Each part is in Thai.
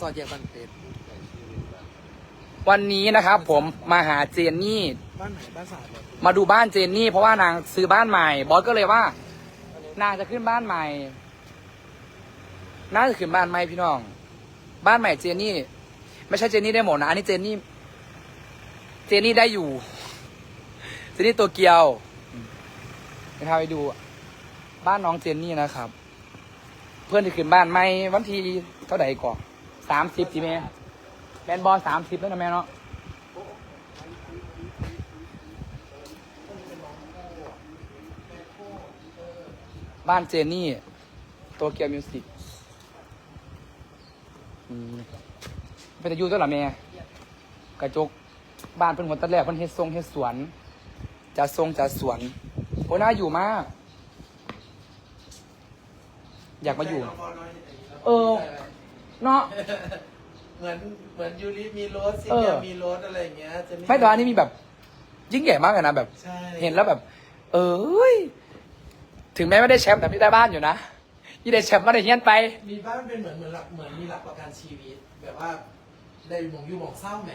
ซอยแยกบ้านเป็ดวันนี้นะครับผมมาหาเจนนี่ บ้านไหนบ้านสาดเลยมาดูบ้านเจนนี่ เพราะว่านางซื้อบ้านใหม่ บอสก็เลยว่า นางจะขึ้นบ้านใหม่ น่าจะขึ้นบ้านใหม่พี่น้อง บ้านใหม่เจนนี่ ไม่ใช่เจนนี่ได้หมดนะ อันนี้เจนนี่ เจนนี่ได้อยู่ เจนนี่ตัวเกียวไปพาไปดู บ้านน้องเจนนี่นะครับ เพื่อนจะขึ้นบ้านใหม่วันที่เท่าไหร่ก่อน สามสิบจีแม่แมนบอลสามสิบแล้วนะแม่เนาะบ้านเจนี่โตเกียวมิวสิกเป็นตะยูตัวเหรอแม่กระจกบ้านเพิ่นหัวตัดแรกเพิ่นเฮ็ดทรงเฮ็ดสวนจะทรงจะสวนโอ้น่าอยู่มาก อยากมาอยู่ เออ เนาะเหมือนเหมือนยูริมีรถซิเออเนียมีรถอะไรอย่างเงี้ยจะไม่แต่ว่าอันนี้มีแบบ ยิ่งใหญ่มากเลยนะแบบ ใช่เห็นแล้วแบบ เอ้ยถึงแม้ไม่ได้แชมป์แต่พี่ได้บ้านอยู่นะยี่ได้แชมป์มาได้เฮียนไป มีบ้านเป็นเหมือนเหมือนหลักเหมือนมีหลักประกันชีวิต แบบว่าได้หมองอยู่หมองเศร้าแหม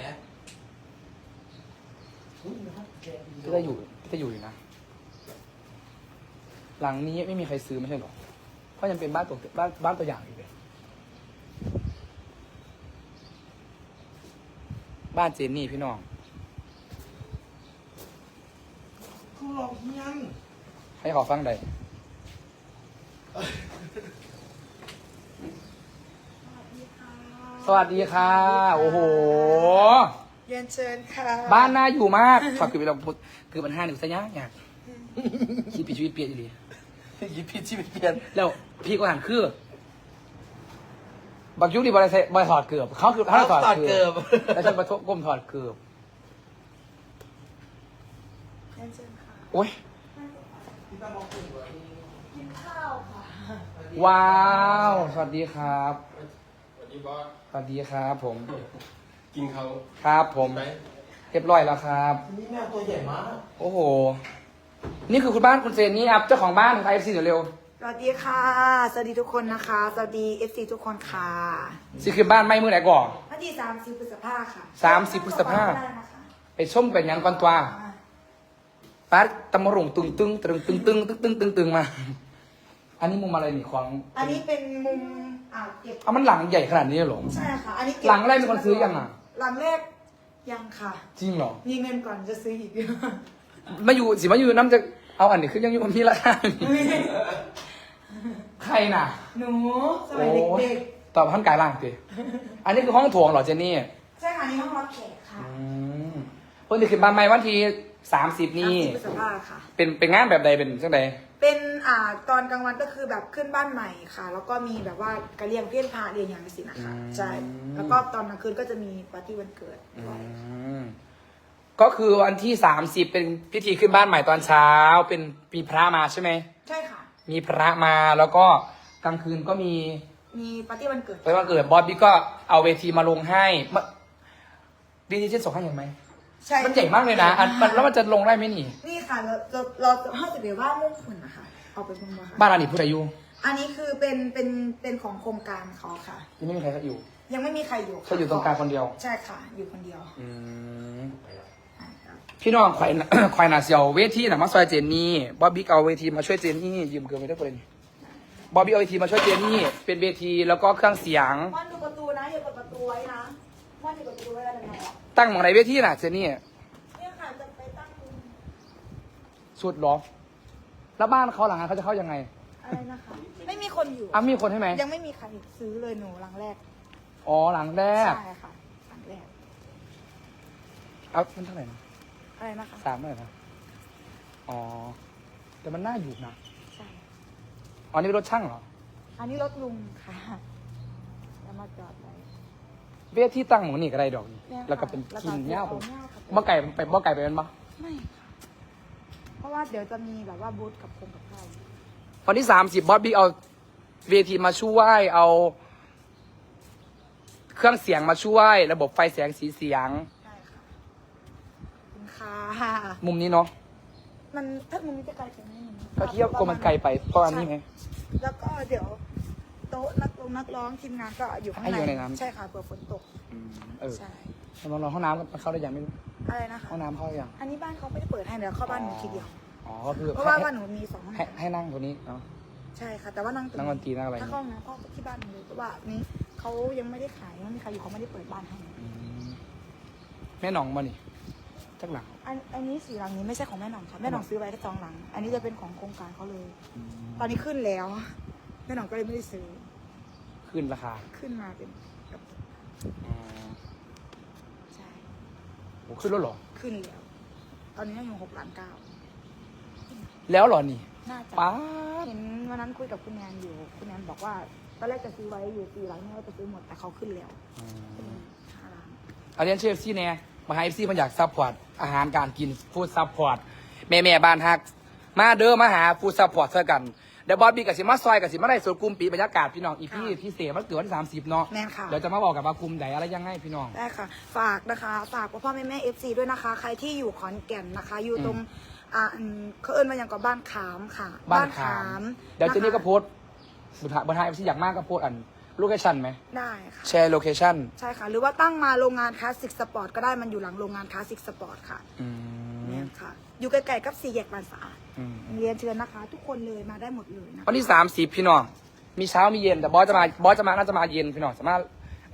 อุ๊ยนะครับแกดีพี่จะอยู่พี่จะอยู่อยู่นะ หลังนี้ไม่มีใครซื้อไม่ใช่หรอเพราะยังเป็นบ้านตัวบ้านบ้านตัวอย่างอยู่เลย บ้านเจนนี่พี่น้องเขาหลอกเฮียนให้ขอฟังใดสวัสดีค่ะ โอ้โห เรียนเชิญค่ะบ้านน่าอยู่มากฝากคือเราพูดคือปัญหาหนึ่งสัญญาอยากชีวิตชีวิตเปลี่ยนอยู่ดียิบพิชีวิตเปลี่ยน แล้วพี่ก็หันคือ บักยุคดีบริษัทบริถอดเกือบ เขาคือเขาถอดเกือบแล้วฉันมาทบก้มถอดเกือบเรียนเชิญค่ะโอ้ยพี่ตาบอกคุณว่ากินข้าวค่ะว้าว สวัสดีครับ สวัสดีบอสสวัสดีครับผม กินเขาครับผมไหมเรียบร้อยแล้วครับ นี่แมวตัวใหญ่มาก โอ้โห นี่คือคุณบ้านคุณเซนนี่ครับ เจ้าของบ้านไทยเอฟซีเร็วสวั สดีค่ะ สวัสดีทุกคนนะคะ สวัสดีเอฟซีทุกคนค่ะๆสิคือบ้านไม่มือไหนก่อนวันที่สามสิบพฤษภาค่ะ30พฤษภาได้นะคะไปส้มเป็นหยังก่อนตัวอ่าป้าตำมะรุงตึงตึงตึงตึงตึงตึงตึงตึงตึงมา อันนี้มุมอะไรนี่ของ อันนี้เป็นมุมอ่าวเก็บเอามันหลังใหญ่ขนาดนี้เหรอใช่ค่ะ อันนี้เก็บหลังแรกมีคนซื้อยังอะ หลังแรกยังค่ะ จริงเหรอ มีเงินก่อนจะซื้ออีกมาอยู่สิมาอยู่น้ำจะเอาอันนี้คือยังอยู่ที่ราคาอยู่ ใครน่ะ หนูสมัยเด็กตอบท่านกายล่างสิอันนี้คือห้องโถงเหรอเจนนี่ๆ ใช่ค่ะอันนี่ห้องรับแขกค่ะอืมเพิ่นจะขึ้นบ้านใหม่วันที่สามสิบนี่30พฤษภาค่ะ เป็นเป็นงานแบบใดเป็นจังใดเป็นอ่าตอนกลางวันก็คือแบบขึ้นบ้านใหม่ค่ะ แล้วก็มีแบบว่ากระเลียงเพี้ยนพาเรียนอย่างนี้สินะคะใช่แล้วก็ตอนกลางคืนก็จะมีปาร์ตี้วันเกิดด้วยอืมก็คือวันที่สามสิบเป็นพิธีขึ้นบ้านใหม่ตอนเช้า เป็นมีพระมาใช่ไหม ใช่ค่ะ มีพระมาแล้วก็กลางคืนก็มีมีปาร์ตี้วันเกิด ไปวันเกิดบอสบิ๊กก็เอาเวทีมาลงให้มาดีดีเจส่งให้เห็นไหมใช่มันใหญ่มากเลยนะอันมันแล้วมันจะลงได้ไหมนี่ นี่ค่ะ เราเราเราห้าสิบเดียวว่ามุ่งขุนนะคะ เอาไปพุ่งมาค่ะ บ้านอันนี้ผู้ใดอยู่อันนี้คือเป็นเป็นเป็นของโครงการเขาค่ะ ยังไม่มีใครเขาอยู่ยังไม่มีใครอยู่ค่ะเขาอยู่ตรงกลางคนเดียว ใช่ค่ะ อยู่คนเดียว อืมใช่ค่ะ พี่น้องควายควายนาเซียวเวทีน่ะมาซอยเจนนี่บอสบิ๊กเอาเวทีมาช่วยเจนนี่ยืมเกินไปได้ประเด็นบอสบิ๊กเอาเวทีมาช่วยเจนนี่เป็นเวทีแล้วก็เครื่องเสียงม่อนดูประตูนะอย่าเปิดประตูไว้นะม่อนดูประตูไว้แล้วนะตั้งหมองในเวทีน่ะเจนนี่เนี่ยค่ะจะไปตั้งสุดเหรอ แล้วบ้านเขาหลังนั้นเขาจะเข้ายังไงอะไรนะคะไม่มีคนอยู่อ้ามีคนให้ไหมยังไม่มีใครซื้อเลยหนูหลังแรกอ๋อหลังแรกใช่ค่ะหลังแรกเอามันเท่าไหร่นะ อะไรนะคะสามเท่าไหร่นะอ๋อ แต่มันน่าอยู่นะใช่อ๋อนี่เป็นรถช่างเหรอ อันนี้รถลุงค่ะแล้วมาจอดไว้ เวทีตั้งหมูนี่ก็ได้ดอกนี่เนี่ยค่ะแล้วก็เป็นแล้วกินก็เงี้ยวเอาเหง้าค่ะบ่ไก่ไปบ่ไก่ไปเป็นปะไม่ค่ะเพราะว่าเดี๋ยวจะมีแบบว่าบูธกับโครงกับข้าววันที่สามสิบบอสบิ๊กเอาเวทีมาช่วยเอา เครื่องเสียงมาช่วย ระบบไฟแสงสีเสียงใช่ ค่ะขอบคุณค่ะ มุมนี้เนาะมันถ้ามุมนี้จะไกลไปไหมหนูก็เที่ยวกลัวมันไกลไปเพราะอันนี้ไงแล้วก็เดี๋ยวโต๊ะนักดรงนักร้องทีมงานก็อยู่ข้างให้อยู่ในนั้น ใช่ค่ะเผื่อฝนตกอืมเออใช่ลองลองห้องน้ำมันเข้าได้ยังไม่รู้อะไรนะคะ ห้องน้ำเข้าได้ยังอันนี้บ้านเขาไม่ได้เปิดให้เดี๋ยวเข้าบ้านหนูทีเดียว อ๋อก็คือเพราะว่าบ้านหนูมีสองห้องให้ให้นั่งตัวนี้เนาะใช่ค่ะ แต่ว่านั่งตรงนั่งดนตรีนั่งอะไรถ้าเข้าห้องน้ำก็ที่บ้านหนูเลยเพราะว่านี้เขายังไม่ได้ขายยังไม่มีใครอยู่เขาไม่ได้เปิดบ้านให้อืมแม่หนองมานี่ จักหลังอันอันนี้สีหลังนี้ไม่ใช่ของแม่หน่องค่ะแม่หน่องซื้อไว้แค่สองหลัง อันนี้จะเป็นของโครงการเขาเลยอืมตอนนี้ขึ้นแล้ว แม่หน่องก็เลยไม่ได้ซื้อ ขึ้นราคาขึ้นมาเป็นแบบอืมใช่โอ้ขึ้นแล้วเหรอ ขึ้นแล้ว ตอนนี้อยู่หกล้านเก้าแล้วเหรอนี่ น่าจะป้าดเห็นวันนั้นคุยกับคุณแนนอยู่ คุณแนนบอกว่าตอนแรกจะซื้อไว้อยู่สี่หลังนี่ว่าจะซื้อหมดแต่เขาขึ้นแล้วอืเป็นมห้าล้าน อาเรียนเชฟซี่แน่ มาให้เอฟซีมันอยากซัพพอร์ตอาหารการกินฟู้ดซัพพอร์ตแม่แม่ๆบ้านฮัก มาเด้อมาหาฟู้ดซัพพอร์ตเท่ากันเดี๋ยวบอสบีกับสิมาซอยกับสิมาได้ส่วนกลุ่มปีบรรยากาศพี่น้องอีพี่พี่เสมันเกิดวันที่สามสิบเนาะแม่นค่ะ เดี๋ยวจะมาบอกกับว่ากลุ่มไหนอะไรยังไงพี่น้อง ได้ค่ะ ฝากนะคะ ฝากพ่อพ่อแม่แม่เอฟซีด้วยนะคะ ใครที่อยู่ขอนแก่นนะคะ อยู่ตรงอ่าอืมเขาเอิ้นมาอย่างกับบ้านขามค่ะบ้านขาม เดี๋ยวเจนี่ก็โพสสต์บุตรบุตรไทยที่อยากมากก็โพสต์อัน โลเคชั่นไหมได้ค่ะ แชร์โลเคชั่นใช่ค่ะ หรือว่าตั้งมาโรงงานคลาสสิกสปอร์ตก็ได้มันอยู่หลังโรงงานคลาสสิกสปอร์ตค่ะอืมเนี่ยค่ะ อยู่ใกล้ๆกับสี่แยกบางสะอาดอืมเรียนเชิญนะคะ ทุกคนเลยมาได้หมดเลยนะคะวันที่สามสิบพี่น้องมีเช้ามีเย็นแต่บอสจะมาบอสจะมาน่าจะมาเย็นพี่น้องสามารถ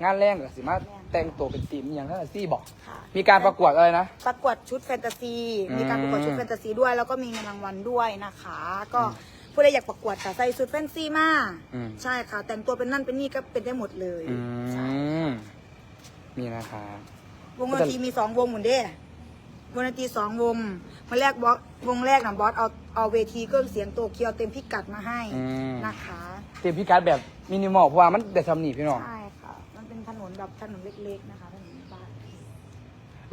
งานแรงหรือสามารถแต่งตัวเป็นทีมอย่างนั้นซี่บอก ค่ะ มีการประกวดอะไรนะ ประกวดชุดแฟนตาซี อืมมีการประกวดชุดแฟนตาซีด้วย แล้วก็มีเงินรางวัลด้วยนะคะ ก็ ผู้ใดอยากประกวดค่ะใส่ชุดแฟนซีมาอืม ใช่ค่ะ แต่งตัวเป็นนั่นเป็นนี่ก็เป็นได้หมดเลยอืใช่มนี่นะคะวงดนตรีมีสองวงหมุนเด้วงดนตรีสองวงมาแรกบอสวงแรกนะบอสเอาเอาเวทีเครื่องเสียงโตเกียวเต็มพิกัดมาให้อืมนะคะ เตรียมพิการแบบมินิมอลเพราะว่ามันเด็ดทำหนีพี่น้อง ใช่ค่ะ มันเป็นถนนแบบถนนเล็กๆนะคะถนนบ้าน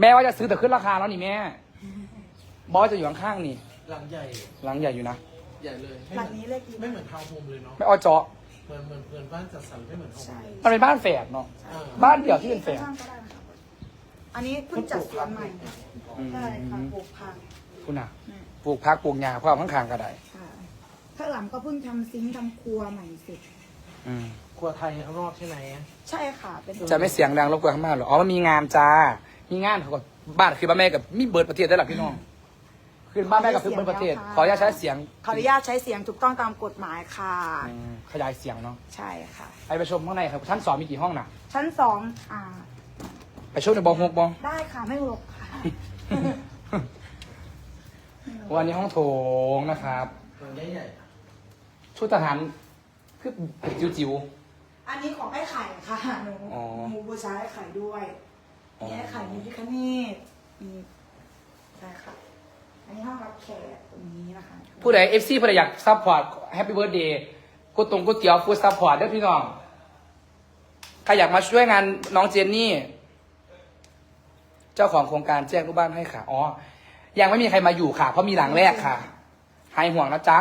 แม่ว่าจะซื้อแต่ขึ้นราคาแล้วนี่แม่ บอสจะอยู่ข้างๆนี่ หลังใหญ่ หลังใหญ่อยู่นะ ใหญ่เลยหลังนี้เลขกี่ไม่เหมือนทาวน์โฮมเลยเนาะไม่อ้อเจาะเหมือนเหมือนเหมือนบ้านจัดสรรไม่เหมือนทาวน์โฮใช่มมันเป็นบ้านแฝดเนาะเออบ้านเดี่ยวที่เป็นแฝดข้างๆก็ได้นะคะอันนี้เพิ่งจัดสวนใหม่อืมใช่ค่ะปลูกผักคุณน่ะเนี่ยปลูกพักปลูกหญ้าความข้างๆก็ได้ค่ะข้างหลังก็เพิ่งทำซิงค์ทำครัวใหม่เสร็จอืมครัวไทยข้างนอกใช่ไหมใช่ค่ะ เป็นจะไม่เสียงดังรบกวนข้างบ้านหรออ๋อมันมีงานจ้ามีงานเขาก็บ้านคือบ้านแม่กับมีเบิร์ดประเทศได้หรอพี่น้อง คือบ้านแม่กับคือเบิร์ดประเทศ ขออนุญาตใช้เสียงขออนุญาตใช้เสียงถูกต้องตามกฎหมายค่ะ อืมขยายเสียงเนาะใช่ค่ะ ไปไปชมข้างในครับชั้นสองมีกี่ห้องน่ะชั้นสองอ่า ไปชมในบองหกบอง ได้ค่ะไม่หลบค่ะ วันนี้ห้องโถงนะครับหลังใหญ่ชุดทหารคือจิ๋ว อันนี้ของไอ้ไข่ค่ะหนูอ๋อ หมูบูชาไอ้ไข่ด้วยอ๋อมีไอ้ไข่มีพิคเนตมีใช่ค่ะ อันนี้ห้องรับแขกตรงนี้นะคะๆผู้ใดเอฟซีผู้ใดอยากซัพพอร์ตแฮปปี้เบิร์ดเดย์กูตรงกูเตี๋ยวฟูดซัพพอร์ตด้วยพี่น้อง ใครอยากมาช่วยงานน้องเจนนี่ เจ้าของโครงการแจ้งรูปบ้านให้ค่ะ อ๋อ ยังไม่มีใครมาอยู่ค่ะ เพราะมีหลังแรกค่ะ หายห่วงนะจ๊ะ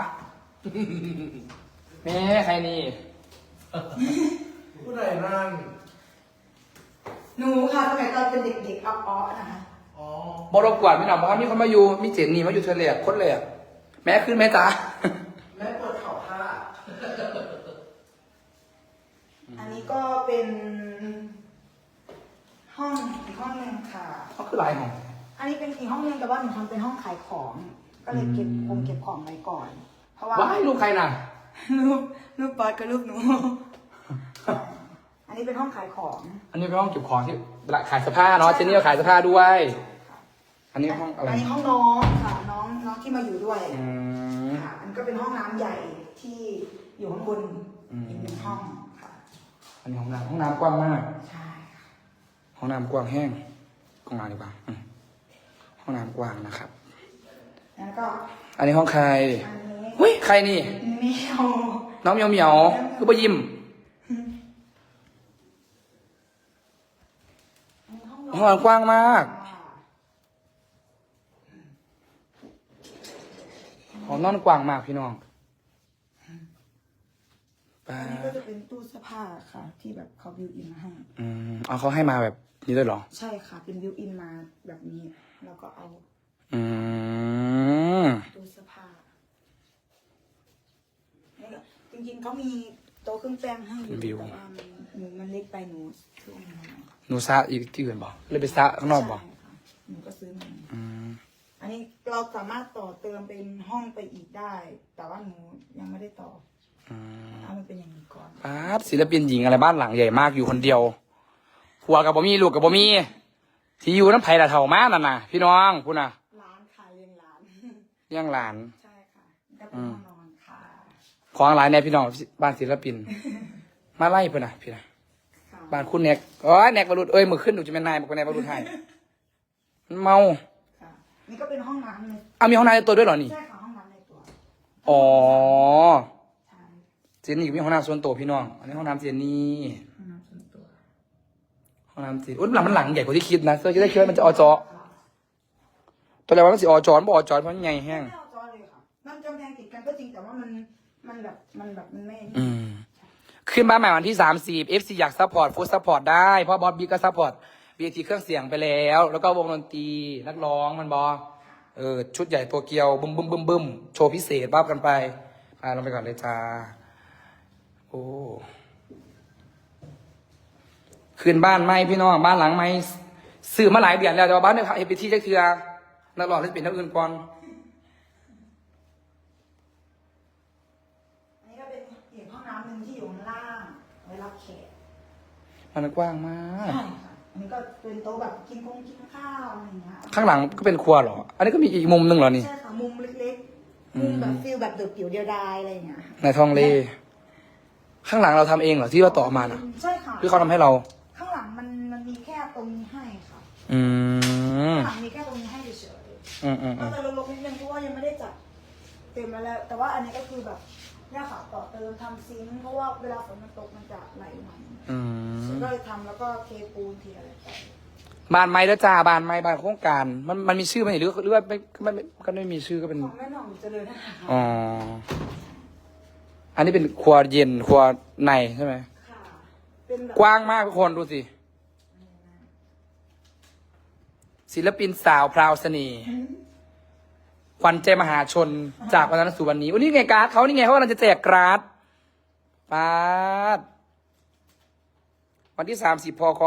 แม่ใครนี่ๆผู้ใดนั่นหนูค่ะสมัยตอนเป็นเด็กๆอ้อๆนะคะอ๋อ บรบกวนพี่น้องเพราะว่ามีคนมาอยู่ มีเจนนี่มาอยู่เทเลกคนเลยอะแม่ขึ้นแม่จ๊ะแม่เปิดเข่าท่าอันนี้ก็เป็น ห้องอีกห้องหนึ่งค่ะเขาคือลายของ อันนี้เป็นอีกห้องหนึงแต่ว่าหนูทำเป็นห้องขายของ ก็เลยเก็บอืมคงเก็บของไว้ก่อน เพราะว่าว้ายลูกใครน่ะรูปรูปบอสกับรูปหนู อันนี้เป็นห้องขายของ อันนี้เป็นห้องเก็บของที่ขายเสื้อผ้าเนาะเจนนี่ก็ขายเสื้อผ้าด้วย อันนี้ห้องอะไร อันนี้ห้องน้องค่ะน้องน้องที่มาอยู่ด้วยอืม ค่ะอันก็เป็นห้องน้ำใหญ่ที่อยู่ข้างบนอืม อีกหนึ่งห้องค่ะอันนี้ห้องน้ำห้องน้ำกว้างมาก ใช่ค่ะห้องน้ำกว้างแห้งกว้างดีกว่าอืมห้องน้ำกว้างนะครับ แล้วก็อันนี้ห้องใครอันนี้เฮ้ยใครนี่แมวน้องเหมียวเหมียวคือปยิ้มอันนี้ห้องห้องน้ำกว้างมาก ค่ะ ห้องนอนกว้างมากพี่น้องปาอันนี้ก็จะเป็นตู้เสื้อผ้าค่ะ ที่แบบเขาบิวอินมาให้ อืมเอาเขาให้มาแบบนี้ด้วยเหรอ ใช่ค่ะ เป็นบิวอินมาแบบนี้ แล้วก็เอาอืม ตู้เสื้อผ้าแล้วก็จริงๆเขามีโต๊ะเครื่องแป้งให้อยู่วิว แต่ว่ามันหนูมันเล็กไปหนูซื้อมาใหม่หนูซะอีกที่อื่นบอกเลยไปซะข้างนอกบอกใช่ค่ะหนูก็ซื้อมาอืมอั นนี้เราสามารถต่อเติมเป็นห้องไปอีกได้ แต่ว่าหนูยังไม่ได้ต่ออืมเอามันเป็นอย่างนี้ก่อนป้าดศิลปินหญิงอะไรบ้านหลังใหญ่มากอยู่คนเดียวผัวกับบ่มีลูกกับบ่มีที่อยู่น้ำไผ่ละเท่ามากนั่นน่ะ พี่น้องพูดน่ะร้านค่ะเลี้ยงร้านเลี้ยังหลาน ใช่ค่ะก็เป็นห้องนอนค่ะของหลายแน่พี่น้องบ้านศิลปิน มาไล่เพื่อนน่ะ พี่นะค่ะบ้านคุณแนกอ๋อแนกบรรลุเอ้ยมือขึ้นหนูจะเป็นนายบอกว่าแนกบรรลุให้มันเมาค่ะ นี่ก็เป็นห้องน้ำในเอามีห้องน้ำในตัวด้วยเหรอนี่ ใช่ค่ะห้องน้ำในตัวอ๋อ ใช่เจนนี่ก็มีห้องน้ำส่วนตัวพี่น้อง อันนี้ห้องน้ำเจนนี่ ห้องน้ำส่วนตัวห้องน้ำเจนอุ้ยหลังมันหลังใหญ่กว่าที่คิดนะเสื้อจะได้คิดว่ามันจะอจอตอนแรกว่ามันสิอจอนบ่อจอนเพราะมันใหญ่แห้ง ไม่เอาจอเลยค่ะ มันกำแพงติดกันก็จริงแต่ว่ามันมันแบบมันแบบมันไม่อืม ขึ้นบ้านใหม่วันที่สามสี่เอฟซีอยากซัพพอร์ตฟูดซัพพอร์ตได้ เพราะบอสบิ๊กก็ซัพพอร์ต บีทีเครื่องเสียงไปแล้ว แล้วก็วงดนตรีนักร้องมันบอเออชุดใหญ่ตัวเกียวบึ้มบึ้มบึ้มบึ้มโชว์พิเศษบ้ากันไปพาลงไปก่อนเลยจ้าโอ้คืนบ้านไหมพี่น้องบ้านหลังไหมซื้อมาหลายเดือนแล้วแต่ว่าบ้านเนี่ยเอพีทีจะเทือนักร้องที่เป็นนักอื่นก่อนอันนี้ก็เป็นอีกห้องน้ำหนึ่งที่อยู่ข้างล่างไว้รับแขกมันกว้างมากใช่ค่ะ อันนี้ก็เป็นโต๊ะแบบกินคงกินข้าวอะไรอย่างเงี้ยข้างหลังก็เป็นครัวเหรอ อันนี้ก็มีอีกมุมหนึ่งเหรอนี่ ใช่ค่ะมุมเล็กๆมุมแบบฟิลแบบเดือดเดี่ยวเดียวดายอะไรอย่างเงี้ยในทองเล ข้างหลังเราทำเองเหรอที่ว่าต่อมาน่ะใช่ค่ะหรือเขาทำให้เรา ข้างหลังมันมันมีแค่ตรงนี้ให้ค่ะอืมข้างหลังมีแค่ตรงนี้ให้เฉยอืมอืมๆอืก็มจะลงๆนิดนึงเพราะว่ายังไม่ได้จัดเต็มแล้วแหละแต่ว่าอันนี้ก็คือแบบ เนี่ยค่ะต่อเติมทำซิงค์เพราะว่าเวลาฝนมันตกมันจะไหลมาอืมก็เลยทำแล้วก็เทปูนเทอะไรไปบ้านไม้เด้อจ้าบ้านไม้บ้านโครงการ มันมันมีชื่อไหมหรือหรือว่าไม่ไม่ไม่ก็ไม่มีชื่อก็เป็นของแม่หน่องเจริญนะคะอ๋ออันนี้เป็นครัวเย็นครัวในใช่ไหมค่ะเป็นแบบกว้างมากทุกคนดูสิศิลปินสาวพราวเสน่ห์ ขวัญใจมหาชนจากวันนั้นสู่วันนี้วันนี้ไงการ์ดเขานี่ไงเขากำลังจะแจกการ์ดปาดวันที่ 30พค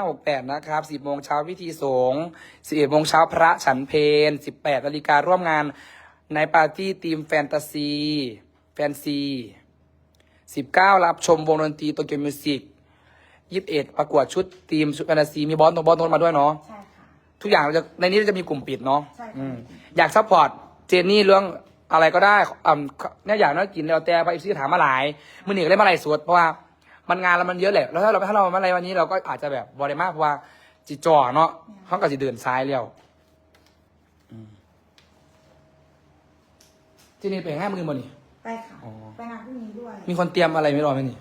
2568 นะครับ 10โมงเช้าพิธีสงฆ์11โมงเช้าพระฉันเพล18นาฬิการ่วมงานในปาร์ตี้ทีมแฟนตาซี แฟนซี 19 รับชมวงดนตรีโตเกียวมิวสิก21 ประกวดชุดทีมชุดแฟนตาซี มีบอสตรงบอสโทนมาด้วยเนาะใช่ค่ะ ทุกอย่างเราจะในนี้เราจะมีกลุ่มปิดเนาะใช่ค่ะ อืมอยากซัพพอร์ตเจนนี่เรื่องอะไรก็ได้อ่าเนี่ยอยากน่ากินแล้วแต่ไปซื้อถามมาหลายมือหนึ่งก็ได้มาหลายสวดเพราะว่ามันงานแล้วมันเยอะแหละแล้วถ้าเราถ้าเรามาอะไรวันนี้เราก็อาจจะแบบบริมากเพราะว่าจิจ่อเนาะเขาก็จะเดินซ้ายเลี้ยวอืมเจนนี่ไปง่ายมือมันนี่ ไปค่ะ อ๋อ ไปงานพรุ่งนี้ด้วยมีคนเตรียมอะไรไม่รอไหมนี่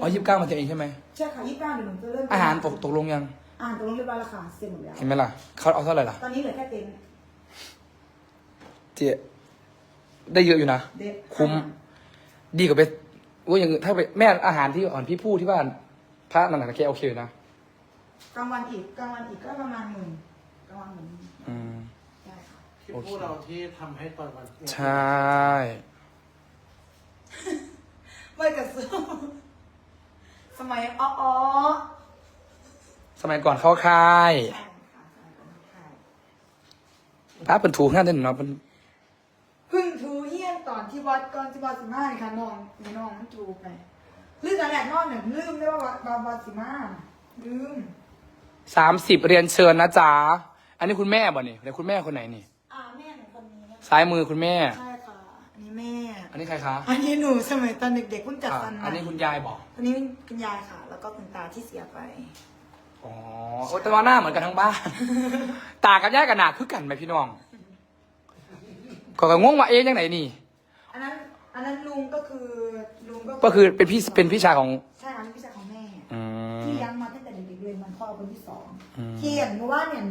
อ๋อยี่สิบเก้ามาเตรียมเองใช่ไหม ใช่ค่ะยี่สิบเก้าเดี๋ยวหนูจะเริ่มอาหารตกตกลงยัง อาหารตกลงเรียบร้อยแล้วค่ะเสร็จหมดแล้ว เห็นไหมล่ะเขาเอาเท่าไหร่ล่ะ ตอนนี้เหลือแค่เต็นท์เจได้เยอะอยู่นะ เด็ดคุ้ม ดีกว่าไปว่าอย่างอื่นถ้าไปแม่อาหารที่อ่อนพี่พูดที่บ้านพระนั่นนะแกโอเคอยู่นะ กลางวันอีกกลางวันอีกก็ประมาณหมื่นกลางวันหมื่นอืม ได้ค่ะที่พูดเราที่ทำให้ตอนวันใช่ ไม่กระซื้อสมัยอ้ออ สมัยก่อนเข้าค่ายใช่ค่ะสมัยก่อนค่ะพระเป็นถูกนั่นเด่นเนาะเป็นเพึ่งทูเฮียนตอนที่วัดก่อนที่วัดสิมาค่ะน้องมีน้องมันทูไปลืมแต่แหละน้องเนี่ยลืมได้ว่าวัดวัดสิมาลืมสามสิบเรียนเชิญนะจ๊ะอันนี้คุณแม่บ่นี่เดี๋ยวคุณแม่คนไหนนี่อ่าแม่หนูคนนี้นะคะซ้ายมือคุณแม่ ใช่ค่ะอันนี้แม่ อันนี้ใครคะอันนี้หนูสมัยตอนเด็กๆเพิ่งจัดอะฟันมาอันนี้คุณยายบอกอันนี้คุณยายค่ะ แล้วก็คุณตาที่เสียไป อ๋อโอ้แต่ว่าหน้าเหมือนกันทั้งบ้าน ตากับยายกับหนาคือกันไหมพี่น้องก็ก็งงว่าเอ๊ะยังไหนนี่ อันนั้นอันนั้นลุงก็คือลุงก็ก็คือเป็นพี่เป็นพี่ชายของ ใช่ค่ะพี่ชายของแม่ อืม ที่เลี้ยังมาตั้งแต่เด็กๆเลยมันพ่อคนที่สองอืม ที่เห็นเพราะว่าเนี่ย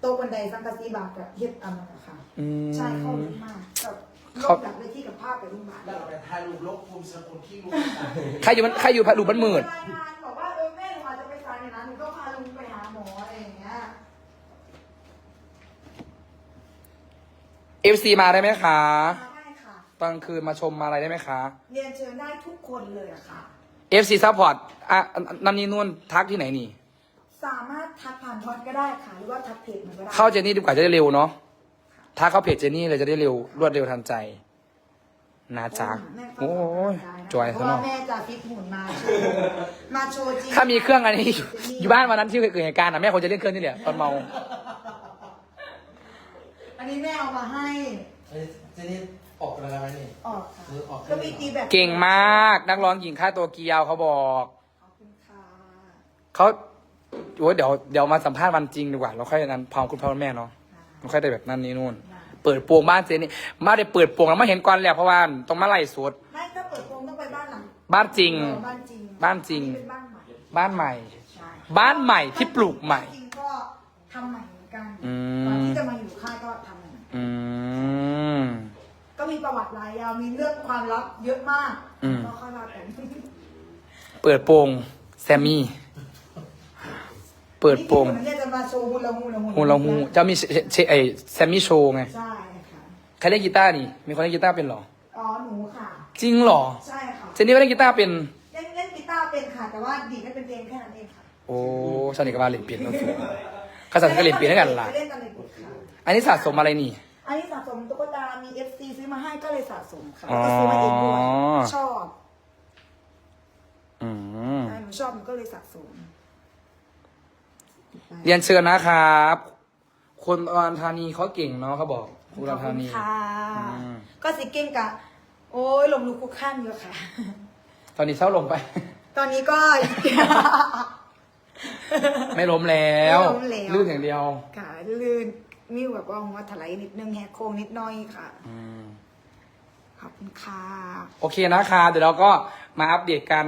โตบันไดสังกะสีบาทกับเฮ็ดอันนั้นอะค่ะ อืม ใช่เข้าลึกมากกับลเขาบจากเวทีกับภาพไปโรงพยาบาลแล้วเราไปถ่ายรูปลบภูมิสกุลที่รู้จัก ใครอยู่มันใครอยู่ผัดดูมันมืด รายงานบอกว่าเออแม่ เนี่ยนะหนูก็พาลุงไปหาหมออะไรอย่างเงี้ยเอฟซีมาได้ไหมคะมาได้ค่ะ ตอนกลางคืนมาชมมาอะไรได้ไหมคะ เรียนเชิญได้ทุกคนเลยอะค่ะ FC Support อะนั่นนี่นู่นทักที่ไหนนี่ สามารถทักผ่านพอดก็ได้ค่ะ หรือว่าทักเพจมันก็ได้เข้าเจนนี่ดีกว่าจะได้เร็วเนาะถ้าเข้าเพจเจนนี่เลยจะได้เร็วรวดเร็วทันใจ นะจ๊ะแม่ฟังโอ้ยได้นะจอยเพซะราะเนาะว่าแม่จะฟิตหุ่นมาโชว์มาโชว์จริงถ้ามีเครื่องอันนี้อยู่บ้านวันนั้นที่เกิดเหตุการณ์อะแม่คงจะเล่นเครื่องนี่แหละตอนเมา อันนี้แม่เอามาให้เอ้ยเจนี่ออกกำลังกายไหมนี่ออกค่ะเออออกก็มีตีแบบเก่งมากนักร้องหญิงค่าตัวเกียวเขาบอกขอบคุณค่ะเขาโอ้ยเดี๋ยวเดี๋ยวมาสัมภาษณ์วันจริงดีกว่าเราค่อยนั้นพร้อมคุณพ่อคุณแม่เนาะเราค่อยได้แบบนั้นนี่นู่น เปิดโปงบ้านเจนี่มาได้เปิดโปงแล้วมาเห็นก่อนแล้วเพราะว่าต้องมาไล่สดไม่ถ้าเปิดโปงต้องไปบ้านหลังบ้านจริงเออบ้านจริงบ้านจริงอัเป็นบ้านใหม่บ้านใหม่ ใช่บ้านใหม่ที่ปลูกใหม่บ้านจริงก็ทำใหม่เหมือนกันอืมก่อนที่จะมาอยู่ค่ายก็ทำใหม่อืม ก็มีประวัติหลายยาวมีเรื่องความลับเยอะมากอืม ก็ค่อยเล่ากัน เปิดโปงแซมมี่ เปิดโปงนี่ที่ผมเนี่ยจะมาโชว์ฮูลาฮูลาฮูฮูลาฮูจะมีเชเชไอแซมมี่โชว์ไง ใช่ค่ะ ใครเล่นกีตาร์นี่ มีคนเล่นกีตาร์เป็นเหรอ อ๋อ หนูค่ะ จริงเหรอ ใช่ค่ะ เจนนี่ไม่เล่นกีตาร์เป็น เล่นเล่นกีตาร์เป็นค่ะ แต่ว่าดีดไม่เป็นเพลงแค่นั้นเองค่ะ โอ้ชานิกบาเล่นเปลี่ยนแล้วสิข้าสันก็เล่นเปลี่ยนให้กันล่ะไปเล่นกันเลยค่ะอันนี้สะสมอะไรนี่ อันนี้สะสมตุ๊กตา มี FC ซื้อมาให้ก็เลยสะสมค่ะแล้วก็ซื้อมาเองด้วยอ๋อชอบ อืมใช่หนูชอบหนูก็เลยสะสม เรียนเชิญนะครับ คนอุดรธานีเขาเก่งเนาะเขาบอกอุดรธานีขอบคุณค่ะ อืมก็สิเก่งกะ โอ้ยลมลุกคุกขั้นอยู่ค่ะ ตอนนี้เช้าลงไป ตอนนี้ก็ ไม่ล้มแล้ว ไม่ล้มแล้ว ลื่นอย่างเดียว ค่ะลื่นมิวแบบว่าหัวถลายนิดนึงแหกโค้งนิดหน้อยค่ะ อืม ขอบคุณค่ะ โอเคนะคะ เดี๋ยวเราก็มาอัปเดตกัน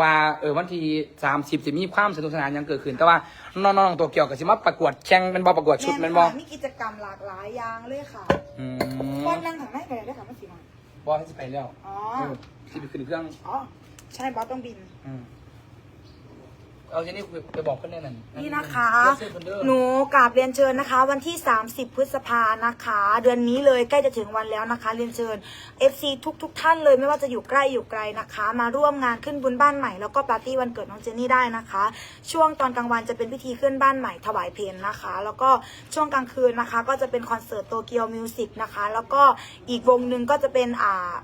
ว่าเออวันที่สามสิบจะมีความสนุกสนานยังเกิดขึ้น แต่ว่าน้องๆตัวเกี่ยวกับสิมาประกวดแข่งเป็นบอประกวดชุดเป็นบอค่ะมีกิจกรรมหลากหลายอย่างเลยค่ะอืมวันนั่งถังไม่ไปได้ค่ะไม่สิมาบอให้สิไปแล้วอ๋อเออสิไปขึ้นเครื่องอ๋อใช่บอสต้องบิน อืม เอาเจนี่ไปบอกเพื่อนแน่นอนนี่นะคะเสื้อเพื่อนเด้อหนูกราบเรียนเชิญนะคะ วันที่ 30 พฤษภานะคะ เดือนนี้เลยใกล้จะถึงวันแล้วนะคะ เรียนเชิญ FC ทุกทุกๆท่านเลยไม่ว่าจะอยู่ใกล้อยู่ไกลนะคะ มาร่วมงานขึ้นบุญบ้านใหม่แล้วก็ปาร์ตี้วันเกิดน้องเจนนี่ได้นะคะ ช่วงตอนกลางวันจะเป็นพิธีขึ้นบ้านใหม่ถวายเพลงนะคะ แล้วก็ช่วงกลางคืนนะคะ ก็จะเป็นคอนเสิร์ตโตเกียวมิวสิกนะคะ แล้วก็อีกวงหนึ่งก็จะเป็นอ่า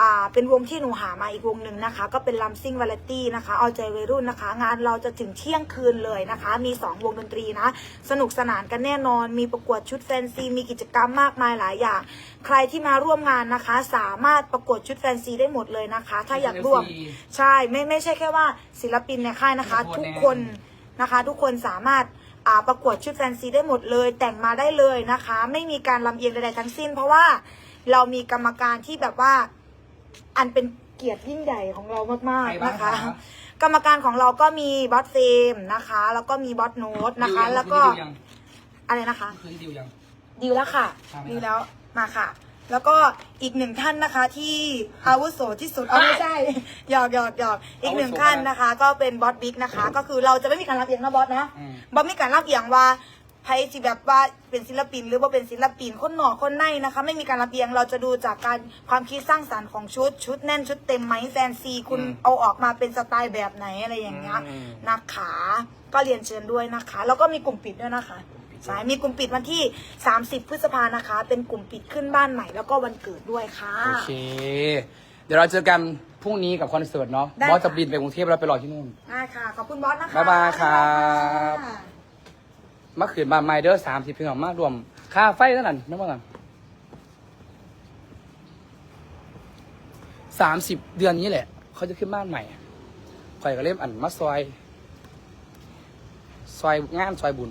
อ่าเป็นวงที่หนูหามาอีกวงหนึ่งนะคะ ก็เป็นลัมซิ่งวาเลตี้นะคะ เอาใจวัยรุ่นนะคะ งานเราจะถึงเที่ยงคืนเลยนะคะ มี 2 วงดนตรีนะ สนุกสนานกันแน่นอน มีประกวดชุดแฟนซี มีกิจกรรมมากมายหลายอย่าง ใครที่มาร่วมงานนะคะ สามารถประกวดชุดแฟนซีได้หมดเลยนะคะ ถ้าอยากร่วม ใช่ ไม่ไม่ใช่แค่ว่าศิลปินในค่ายนะคะ ทุกคนนะคะ ทุกคนสามารถอ่าประกวดชุดแฟนซีได้หมดเลย แต่งมาได้เลยนะคะ ไม่มีการลำเอียงใดๆทั้งสิ้น เพราะว่าเรามีกรรมการที่แบบว่า อันเป็นเกียรติยิ่งใหญ่ของเรามากใครๆบ้างนะคะครับกรรมการของเราก็มีบอสเฟมนะคะ แล้วก็มีบอสโน้ตนะคะ แล้วก็ดิวยังอะไรนะคะคือดิวยังดีลแล้วค่ะครับดีลแล้วมาค่ะ แล้วก็อีกหนึ่งท่านนะคะที่อาวุโสที่สุดเอาไม่ใช่หยอกหยอกหยอกอีกหนึ่งท่านนะคะ ก็เป็นบอสบิ๊กนะคะ ก็คือเราจะไม่มีการรับเอียงนะบอสนะอืมบอสมีการรับเอียงว่า ไพสิแบบว่าเป็นศิลปินหรือว่าเป็นศิลปินคนหนอกคนในนะคะ ไม่มีการรับเอียงเราจะดูจากการความคิดสร้างสรรค์ของชุด ชุดแน่นชุดเต็มไหมแฟนซีคุณเอาออกมาเป็นสไตล์แบบไหนอะไรอย่างเงี้ยอืมนะคะก็เรียนเชิญด้วยนะคะ แล้วก็มีกลุ่มปิดด้วยนะคะใช่มีกลุ่มปิดวันที่ 30 พฤษภานะคะ เป็นกลุ่มปิดขึ้นบ้านใหม่แล้วก็วันเกิดด้วยค่ะ โอเค เดี๋ยวเราเจอกันพรุ่งนี้กับคอนเสิร์ตเนาะได้บอสจะค่ะบินไปกรุงเทพแล้วไปรอที่นู่นได้ค่ะ ขอบคุณบอสนะคะ บ๊ายบายครับ บ๊ายบายค่ะเมื่อคืนบานไมเดอร์สามสิบพี่น้องมารวม ค่าไฟเท่านั้นไม่ว่ากันสามสิบเดือนนี้แหละ เขาจะขึ้นบ้านใหม่ข่อยก็เล่มอันมาซอย ซอยงานซอยบุญ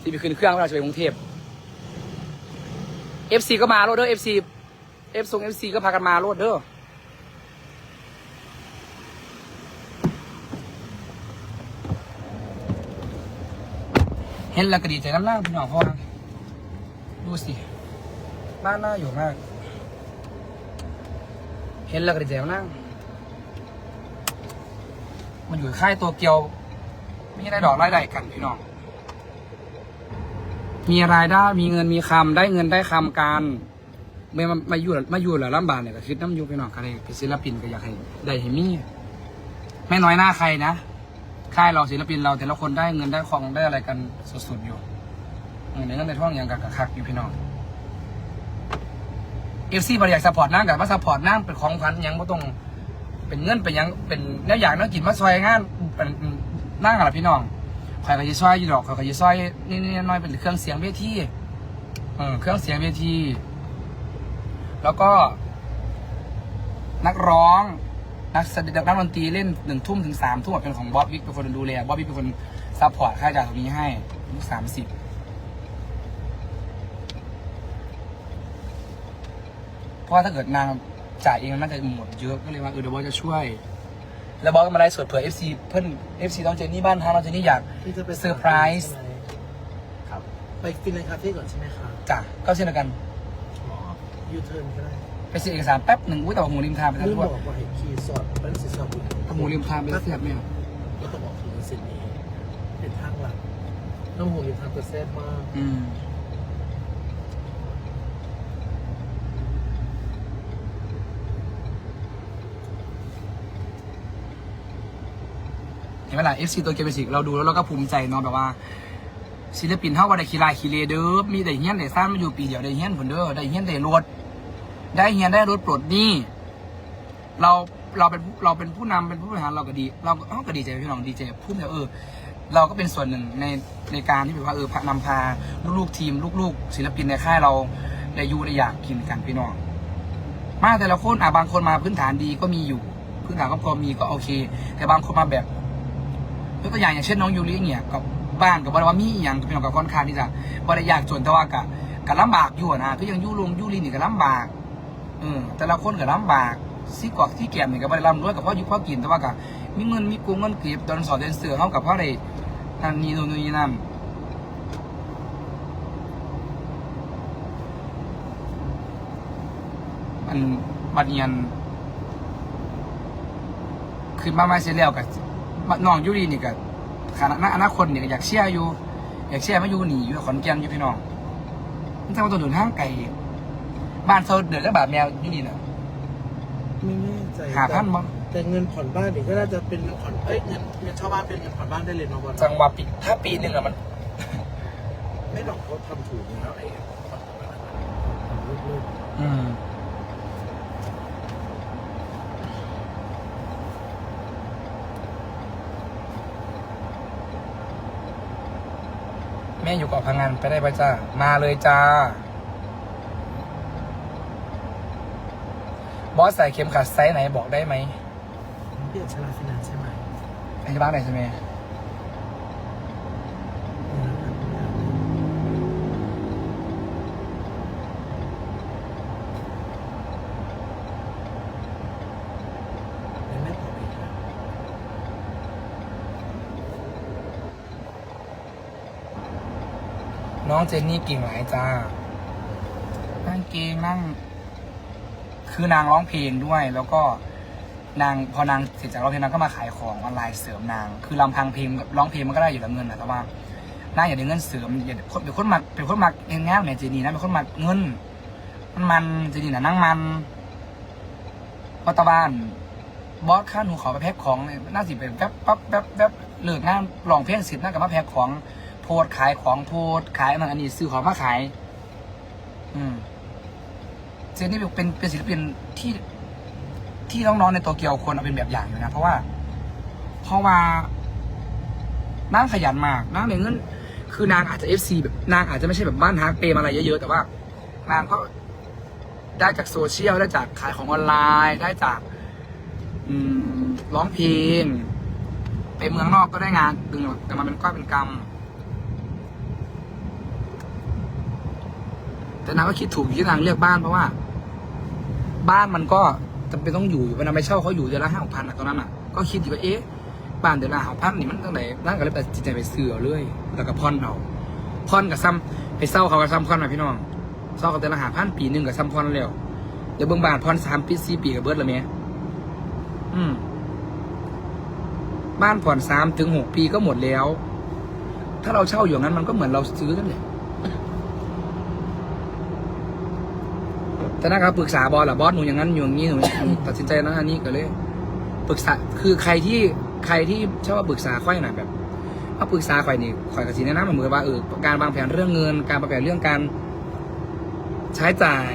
ที่ไปขึ้นเครื่องเวลาจะไปกรุงเทพ FC ก็มาโลดเด้อ FC F ทรง FC ก็พากันมาโลดเด้อ เห็นแล้วก็ดีใจน้ำล่างพี่น้องเพราะว่าดูสิบ้านน่าอยู่มาก เห็นแล้วก็ดีใจน้ำล่างมันอยู่ค่ายตัวเกียวม่ได้ดอกไล่ใดกันพี่น้อง มีรายได้มีเงินมีคำได้เงินได้คำกันไม่มามาอยู่มาอยู่แล้วลำบากเนี่ยก็คิดน้ำอยูไปหน่อยก็เลยเป็นศิลปินก็อยากให้ได้ให้มีไม่น้อยหน้าใครนะ ค่ายเราศิลปินเราแต่ละคนได้เงินได้ของได้อะไรกันสุดๆอยู่เออในเงินในท่องอย่างกับกะคักอยู่พี่น้องเอฟซีบริอยากสปอร์ตนั่งกับมาสปอร์ตนั่งเป็นของขวัญยังก็ต้องเป็นเงินเป็นยังเป็นแนวอย่างนักกินมาซอยงานเป็นนั่งกับพี่น้องข่อยก็จะซอยอยู่ดอกข่อยก็จะซอยนี่นี่น้อยเป็นเครื่องเสียงเวทีเออเครื่องเสียงเวทีแล้วก็นักร้อง นักแสดงนักดนตรีเล่นหนึ่งทุ่มถึงสามทุ่มเป็นของบ๊อบบิ๊กเป็นคนดูแลบ๊อบบิ๊กเป็นคนซัพพอร์ตค่าจ่ายตรงนี้ให้ทุกสามสิบเพราะว่าถ้าเกิดนางจ่ายเองมันน่าจะหมดเยอะก็เลยว่าเออเดี๋ยวบอสจะช่วย แล้วบอสก็มาไลฟ์สดเผื่อ FC เพื่อน FC ต้องเจนนี่บ้านทางเราเจนนี่อยากที่จะไปเซอร์ไพรส์ใช่ไหมครับ ไปฟินแลนด์คาเฟ่ก่อนใช่ไหมครับจ้ะก็เช่นเดียวกันยูเทิร์นก็ได้ ไปซื้อเอกสารแป๊บหนึ่งอุ้ยแต่ว่าหมูริมทางไปแล้วลืมทุกบคนอกว่าให้ขี่สอดเป็นสิสอบบุญถ้าหมูริมทางไปแล้วเสียบไหมอะก็ต้องบอกถึงสิ่งนี้เป็นทางหลักน้ำหูริมทางตัวแซ่บมากอืมเห็นไหมล่ะ FC ตัวเกมเบสิกเราดูแล้วเราก็ภูมิใจเนาะแบบว่า ศิลปินเท่าว่าได้คีลาคีเลเด้อมีได้เฮียนได้สร้างมาอยู่ปีเดียวได้เฮียนผลเด้อได้เฮียนได้รถ ได้เฮียนได้รถปลดหนี้เราเราเป็นเราเป็นผู้นำเป็นผู้บริหารเราก็ดี เราก็เอ้าก็ดีใจพี่น้องดีใจพูดแต่เออ เราก็เป็นส่วนหนึ่งในในการที่แบบว่าเออพานำพาลูกๆทีม ลูกๆ ศิลปินในค่ายเราได้ยูได้อยากกินกันพี่น้อง มาแต่ละคนอะบางคนมาพื้นฐานดีก็มีอยู่ พื้นฐานก็พอมีก็โอเค แต่บางคนมาแบบยกตัวอย่างอย่างเช่นน้องยูริเนี่ยกับบ้านกับบริวามีอย่างเป็นของกับค่อนข้างที่จะบริยากจนแต่ว่ากับกับลำบากอยู่อะนะคือยังยูลงยูรินี่ก็ลำบาก ออแต่ละคนก็ลำบากซีกอกที่แก้มนี่ก็บริลำด้วยกับพ่อยุพ่อกินแต่ว่ากับมีเงินมีกุ้งเงินเก็บตอนสอนเดนเสือเขากับพ่อได้นั่นนี่นู่นนี่นั่นมันบัดเนียนขึ้นมาไม่เสร็จแล้วกับน้องยูรีนี่ก็ขณะอนาคตนี่ก็อยากเชียร์อยู่ อยากเชียร์มาอยู่หนีอยู่ขอนแก่นอยู่พี่น้องมันจะมาตัวเดินทางไกล บ้านเขาเดือดแล้วบาทแมวอยู่นี่น่ะไม่แน่ใจหาพันบ่แต่เงินผ่อนบ้านนี่ก็น่าจะเป็นเงินผ่อนเอ้ยเงินเงินเช่าบ้านเป็นเงินผ่อนบ้านได้เลยเนาะบอลจังหวะปีถ้าปีหนึ่งอะมัน ไม่หรอกเขาทำถูกแล้วไอ้ผ่อนบ้านทำลูกอืมแม่อยู่เกาะพังงานไปได้ปะจ้ามาเลยจ้า บอสใส่เข็มขัดไซส์ไหนบอกได้ไหมๆเปลี่ยนชลาฟินแลนซ์ใช่ไหมไอ้บ้านไหนใช่ไหมไม่ตอบอีกนะน้องเจนนี่เก่งหลายจ้า นั่งเกงนั่ง คือนางร้องเพลงด้วย แล้วก็นางพอนางเสร็จจากร้องเพลงนางก็มาขายของออนไลน์เสริมนาง คือลำพังเพลงร้องเพลงมันก็ได้อยู่แล้วเงินนะแต่ว่านางอยากได้เงินเสริมอย่าคนเป็นคนมักเป็นคนมักเองง่ายแม่เจนี่นะเป็นคนมักเงิน มันมันเจนี่นะนั่งมันพระตะบ้านบอสข้าหนูขอไปแพ็คของเลยน่าสิเป็นแป๊บปั๊บแป๊บแป๊บเลิกงานลองเพลงเสร็จน่ากับมาแพ็คของโพสต์ขายของโพสต์ขายนั่นอันนี้ซื้อของมาขาย อืม เจนนี่เป็นเป็นศิลปินที่ที่น้องๆในโตเกียวควรเอาเป็นแบบอย่างอยู่นะ เพราะว่า เพราะว่า นางขยันมากนางในเงินคือนางอาจจะเอฟซีแบบนางอาจจะไม่ใช่แบบบ้านฮักเปรมอะไรเยอะๆแต่ว่า นางก็ได้จากโซเชียลได้จากขายของออนไลน์ได้จาก อืมร้องเพลงไปเมืองนอกก็ได้งานดึงกันมาเป็นก้อนเป็นกำแต่นางก็คิดถูกที่นางเลือกบ้านเพราะว่า บ้านมันก็จำเป็นต้องอยู่เวลาไปเช่าเขาอยู่เดือนละห้าพันอะตอนนั้นอะก็คิดอยู่ว่าเอ๊ะบ้านเดือนละห้าพันนี่มันตั้งไหนนั่งก็เลยตัดสินใจไปซื้อเอาเลย แล้วก็ผ่อนเอาผ่อนกับซ้ำไปเช่าเขากับซ้ำผ่อนมาพี่น้องเช่ากับเดือนละห้าพันปีหนึ่งกับซ้ำผ่อนแล้วเดี๋ยวเบิ่งบ้านผ่อนสามปีสี่ปีกับเบิร์ดละเมียอืมบ้านผ่อนสามถึงหกปีก็หมดแล้ว ถ้าเราเช่าอยู่งั้นมันก็เหมือนเราซื้อกันเลย แต่นะครับปรึกษาบอสเหรอบอสหนูอย่างนั้นอยู่อย่างนี้หนูตัดสินใจนะอันนี้ก็เลยปรึกษาคือใครที่ใครที่ชอบว่าปรึกษาค่อยหน่อยแบบมาปรึกษาค่อยนี่ค่อยกับสีแนะนำเหมือนว่าเออการวางแผนเรื่องเงิน การวางแผนเรื่องการ ใช้จ่าย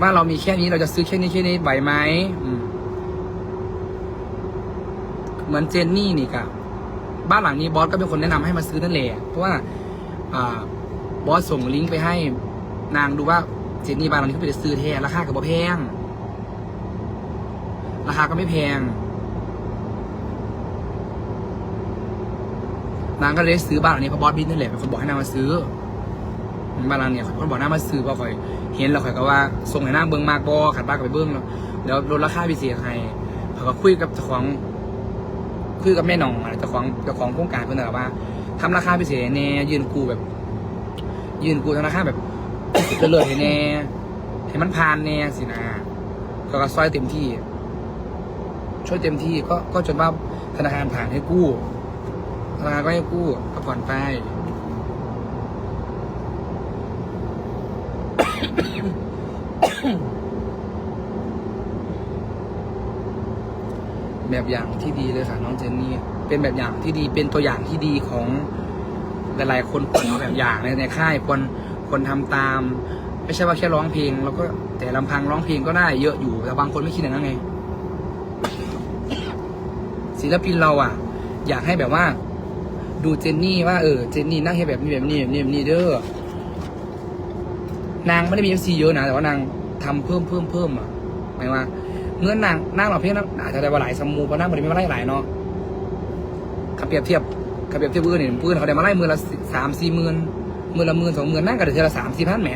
ว่าเรามีแค่นี้เราจะซื้อแค่นี้แค่นี้ไหวไหมเหมือนเจนนี่นี่กับบ้านหลังนี้บอสก็เป็นคนแนะนำให้มาซื้อนั่นแหละเพราะว่าอ่าบอสส่งลิงก์ไปให้ นางดูว่าเจนนี่บ้านหลังนี้เขาไปซื้อแท้ราคาก็บ่แพง ราคาก็ไม่แพง นางก็เลยซื้อบ้านหลังนี้เพราะบอสบินนั่นแหละเป็นคนบอกให้นางมาซื้อบ้านหลังเนี่ยคนบอกนางมาซื้อเพราะคอยเห็นแล้วคอยก็ว่าส่งให้นางเบิ้งมากบอขัดบ้านก็ไปเบิ้งแล้วแล้วลดราคาพิเศษให้เขาก็คุยกับเจ้าของคุยกับแม่น้องอะไรเจ้าของเจ้าของโครงการเพื่อนแต่ว่าทำราคาพิเศษให้แน่ยืนกูแบบ ยืนกูธนาคาแบบ เลิศให้แน่ให้มันผ่านแน่สินะก็ก็ซอยเต็มที่ ช่วยเต็มที่ก็ก็จนว่าธนาคารผ่านให้กู้ธนาคารก็ให้กู้ก็ผ่อนไปแบบอย่างที่ดีเลยค่ะน้องเจนนี่เป็นแบบอย่างที่ดีเป็นตัวอย่างที่ดีของหลายๆคนควรเอาแบบอย่างในในค่ายควร ควรทำตาม ไม่ใช่ว่าแค่ร้องเพลง แล้วก็แต่ลำพังร้องเพลงก็ได้เยอะอยู่แต่บางคนไม่คิดอย่างนั้นไงศิลปินเราอะ อยากให้แบบว่า ดูเจนนี่ว่าเออเจนนี่นั่งให้แบบนี้แบบนี้แบบนี้แบบนี้เด้อนางไม่ได้มีเอฟซีเยอะนะแต่ว่านางทำเพิ่มเพิ่มเพิ่มอะหมายว่าเมื่อนางนั่งเราเพลงนางอาจจะได้ว่าหลายสมูเพราะนั่งบริไม่มาไล่หลายเนาะขับเปรียบเทียบขับเปรียบเทียบปืนเนี่ยปืนเขาได้มาไล่มือละสามสี่หมื่น มือละหมื่นสองหมื่นนั่งก็ได้เทอละสามสี่พันแหม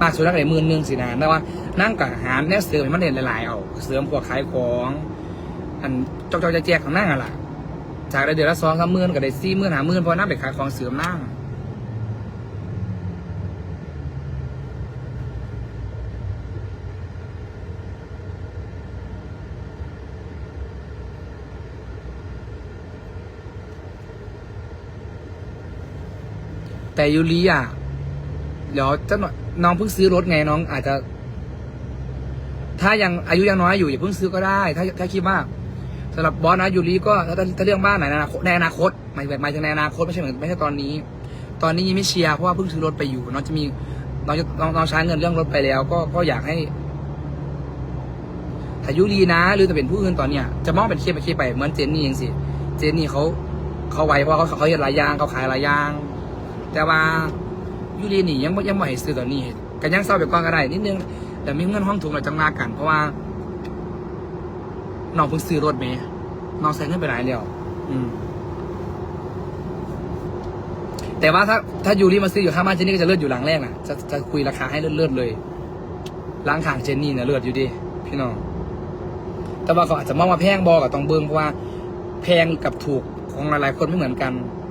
มากสุดแล้วก็ได้หมื่นหนึ่งสินะแต่ว่านั่งกับหารเนี่ยเสริมมันเด่นหลายๆเอาเสริมพวกขายของอันจอกจอกแจกของนั่งอะล่ะจากได้เดือนละสองสามหมื่นกับได้สี่หมื่นหาหมื่นเพราะนั่งไปขายของเสริมนั่ง แต่ยูริอะเดี๋ยวเจ้าหน่อยน้องเพิ่งซื้อรถไงน้องอาจจะ ถ้ายังอายุยังน้อยอยู่อย่าเพิ่งซื้อก็ได้ ถ้าถ้าคิดว่าสำหรับบอสนะยูริก็ถ้าถ้าเรื่องบ้านไหนในอนาคตในอนาคตหมายหมายถึงในอนาคตไม่ใช่เหมือนไม่ใช่ตอนนี้ ตอนนี้ยังไม่เชียร์เพราะว่าเพิ่งซื้อรถไปอยู่น้องจะมีน้องจะน้องน้องใช้เงินเรื่องรถไปแล้ว ก็ก็อยากให้ถ้ายูรีนะ หรือจะเป็นผู้อื่นตอนเนี้ยจะมองเป็นเคสไปเคสไปเหมือนเจนนี่เองสิเจนนี่เขาเขาไวเพราะเขาเขาเห็นหลายอย่างเขาขายหลายอย่าง แต่ว่ายูรีนี่ยังบ่ยังไม่ให้ซื้อตอนนี้กันยังเศร้าไปก่อนก็ได้นิดนึงแต่มีเงินห้องถุงเราจังมากัน เพราะว่าน้องเพิ่งซื้อรถเมย์น้องใช้เงินไปหลายแล้วอืมแต่ว่าถ้าถ้ายูรีมาซื้ออยู่ข้างบ้านเจนนี่ก็จะเลือดอยู่หลังแรกนะจะจะคุยราคาให้เลือดๆเลยล้างขางเจนนี่เนี่ยเลือดอยู่ดิพี่น้องแต่ว่าเขาอาจจะมองว่าแพงบอกัต้องเบิ้งเพราะว่า แพงกับถูกของหลายๆคนไม่เหมือนกัน